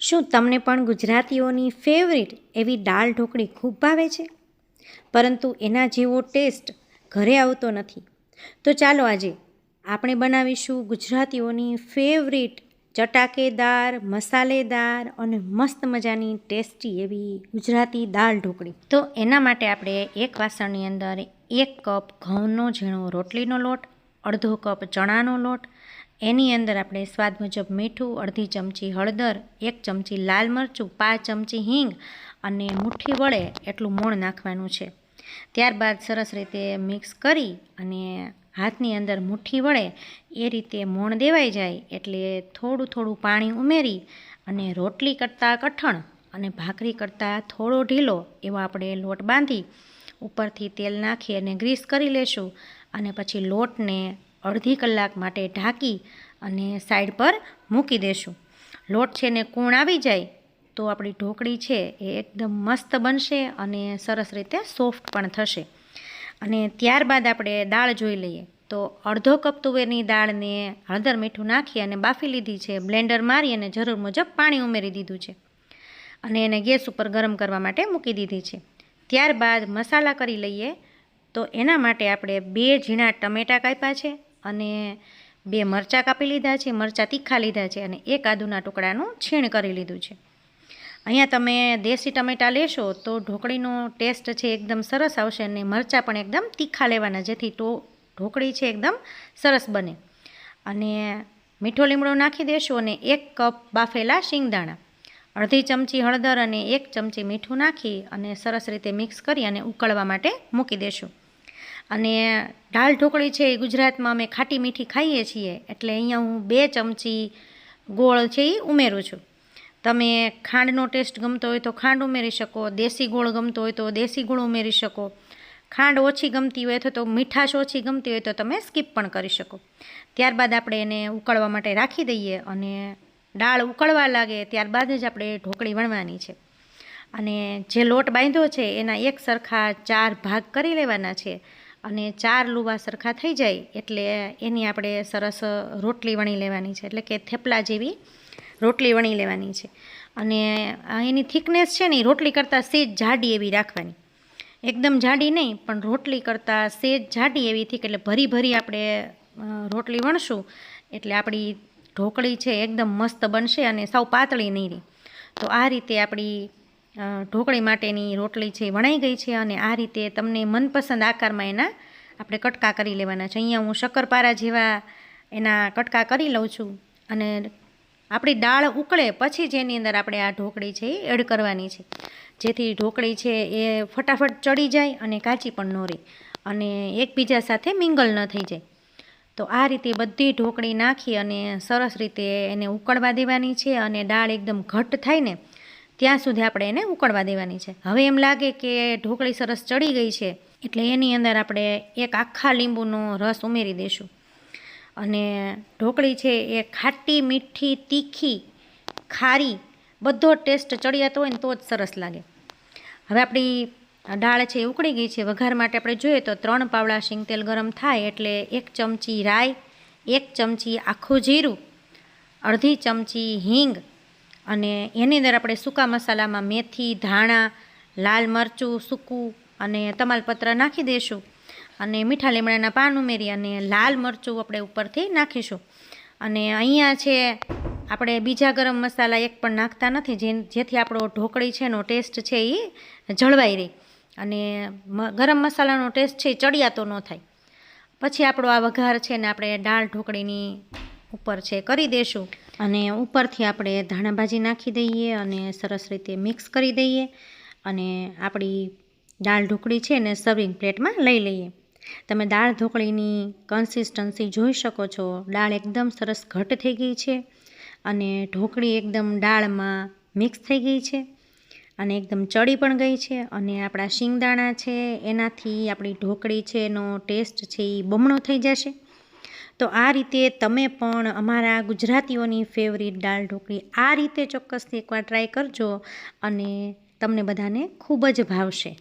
શું તમને પણ ગુજરાતીઓની ફેવરિટ એવી દાળ ઢોકળી ખૂબ ભાવે છે? પરંતુ એના જેવો ટેસ્ટ ઘરે આવતો નથી. તો ચાલો આજે આપણે બનાવીશું ગુજરાતીઓની ફેવરિટ ચટાકેદાર મસાલેદાર અને મસ્ત મજાની ટેસ્ટી એવી ગુજરાતી દાળ ઢોકળી. તો એના માટે આપણે એક વાસણની અંદર એક કપ ઘઉંનો ઝીણો રોટલીનો લોટ, અડધો કપ ચણાનો લોટ એની અંદર આપણે સ્વાદ મુજબ મીઠું, અડધી ચમચી હળદર, એક ચમચી લાલ મરચું, પાંચ ચમચી હિંગ અને મુઠ્ઠી વળે એટલું મોણ નાખવાનું છે. ત્યારબાદ સરસ રીતે મિક્સ કરી અને હાથની અંદર મુઠ્ઠી વળે એ રીતે મોણ દેવાઈ જાય એટલે થોડું થોડું પાણી ઉમેરી અને રોટલી કરતાં કઠણ અને ભાખરી કરતાં થોડો ઢીલો એવો આપણે લોટ બાંધી ઉપરથી તેલ નાખી અને ગ્રીસ કરી લેશું અને પછી લોટને અડધી કલાક માટે ઢાંકી અને સાઈડ પર મૂકી દેશું. લોટ છે ને કૂણ આવી જાય તો આપણી ઢોકળી છે એ એકદમ મસ્ત બનશે અને સરસ રીતે સોફ્ટ પણ થશે. અને ત્યારબાદ આપણે દાળ જોઈ લઈએ. તો અડધો કપ તુવેરની દાળને હળદર મીઠું નાખી અને બાફી લીધી છે. બ્લેન્ડર મારી અને જરૂર મુજબ પાણી ઉમેરી દીધું છે. અને એને ગેસ ઉપર ગરમ કરવા માટે મૂકી દીધી છે. ત્યારબાદ મસાલા કરી લઈએ તો એના માટે આપણે બે ઝીણા ટમેટાં કાપ્યા છે. અને બે મરચાં કાપી લીધા છે, મરચાં તીખા લીધા છે અને એક આદુના ટુકડાનું છીણ કરી લીધું છે. અહીંયા તમે દેશી ટમેટાં લેશો તો ઢોકળીનો ટેસ્ટ છે એકદમ સરસ આવશે અને મરચાં પણ એકદમ તીખા લેવાના, જેથી તો ઢોકળી છે એકદમ સરસ બને. અને મીઠો લીમડો નાખી દેશો અને એક કપ બાફેલા શિંગદાણા. અડધી ચમચી હળદર અને એક ચમચી મીઠું નાખી અને સરસ રીતે મિક્સ કરી અને ઉકળવા માટે મૂકી દેશું. અને દાળ ઢોકળી છે એ ગુજરાતમાં અમે ખાટી મીઠી ખાઈએ છીએ, એટલે અહીંયા હું બે ચમચી ગોળ છે એ ઉમેરું છું. તમે ખાંડનો ટેસ્ટ ગમતો હોય તો ખાંડ ઉમેરી શકો, દેશી ગોળ ગમતો હોય તો દેશી ગોળ ઉમેરી શકો. ખાંડ ઓછી ગમતી હોય અથવા તો મીઠાશ ઓછી ગમતી હોય તો તમે સ્કીપ પણ કરી શકો. ત્યારબાદ આપણે એને ઉકળવા માટે રાખી દઈએ અને દાળ ઉકળવા લાગે ત્યારબાદ જ આપણે ઢોકળી વણવાની છે. અને જે લોટ બાંધ્યો છે એના એક સરખા ચાર ભાગ કરી લેવાના છે. અને ચાર લુવા સરખા થઈ જાય એટલે એની આપણે સરસ રોટલી વણી લેવાની છે. એટલે કે થેપલા જેવી રોટલી વણી લેવાની છે. અને એની થિકનેસ છે ને રોટલી કરતાં સેજ જાડી એવી રાખવાની. એકદમ જાડી નહીં, પણ રોટલી કરતાં સેજ જાડી એવી થીક એટલે ભરી ભરી આપણે રોટલી વણશું એટલે આપણી ઢોકળી છે એકદમ મસ્ત બનશે અને સાવ પાતળી નહીં રહી. તો આ રીતે આપણી ઢોકળી માટેની રોટલી છે વણાઈ ગઈ છે અને આ રીતે તમને મનપસંદ આકારમાં એના આપણે કટકા કરી લેવાના છે. અહીંયા હું શક્કરપારા જેવા એના કટકા કરી લઉં છું અને આપણી દાળ ઉકળે પછી જેની અંદર આપણે આ ઢોકળી છે એ એડ કરવાની છે. જેથી ઢોકળી છે એ ફટાફટ ચડી જાય અને કાચી પણ ન રહે અને એકબીજા સાથે મિંગલ ન થઈ જાય. તો આ રીતે બધી ઢોકળી નાખી અને સરસ રીતે એને ઉકળવા દેવાની છે અને દાળ એકદમ ઘટ્ટ થાય ને ત્યાં સુધી આપણે એને ઉકળવા દેવાની છે. હવે એમ લાગે કે ઢોકળી સરસ ચડી ગઈ છે, એટલે એની અંદર આપણે એક આખા લીંબુનો રસ ઉમેરી દઈશું અને ઢોકળી છે એ ખાટી, મીઠી, તીખી, ખારી, બધો ટેસ્ટ ચડિયાતો હોય ને તો જ સરસ લાગે. હવે આપણી દાળ છે એ ઉકળી ગઈ છે. વઘાર માટે આપણે જોઈએ તો ત્રણ પાવડા શીંગ તેલ ગરમ થાય એટલે એક ચમચી રાઈ, એક ચમચી આખું જીરું, અડધી ચમચી હિંગ અને એની અંદર આપણે સૂકા મસાલામાં મેથી, ધાણા, લાલ મરચું, સૂકું અને તમાલપત્ર નાખી દઈશું અને મીઠા લીમડાના પાન ઉમેરી અને લાલ મરચું આપણે ઉપરથી નાખીશું. અને અહીંયા છે, આપણે બીજા ગરમ મસાલા એક પણ નાખતા નથી, જે જેથી આપણો ઢોકળી છે એનો ટેસ્ટ છે એ જળવાઈ રહે. અને ગરમ મસાલાનો ટેસ્ટ છે એ ચડિયાતો ન થાય. પછી આપણો આ વઘાર છે ને આપણે દાળ ઢોકળીની ઉપર છે, કરી દઈશું અને ઉપરથી આપણે ધાણાભાજી નાખી દઈએ અને સરસ રીતે મિક્સ કરી દઈએ અને આપણી દાળ ઢોકળી છે ને સર્વિંગ પ્લેટમાં લઈ લઈએ. તમે દાળ ઢોકળીની કન્સિસ્ટન્સી જોઈ શકો છો. દાળ એકદમ સરસ ઘટ થઈ ગઈ છે અને ઢોકળી એકદમ દાળમાં મિક્સ થઈ ગઈ છે અને એકદમ ચડી પણ ગઈ છે અને આપણા શિંગદાણા છે એનાથી આપણી ઢોકળી છે એનો ટેસ્ટ છે એ બમણો થઈ જશે. તો આ રીતે તમે પણ અમારા ગુજરાતીઓની ફેવરિટ દાળ ઢોકળી આ રીતે ચોક્કસથી એકવાર ટ્રાય કરજો અને તમને બધાને ખૂબ જ ભાવશે.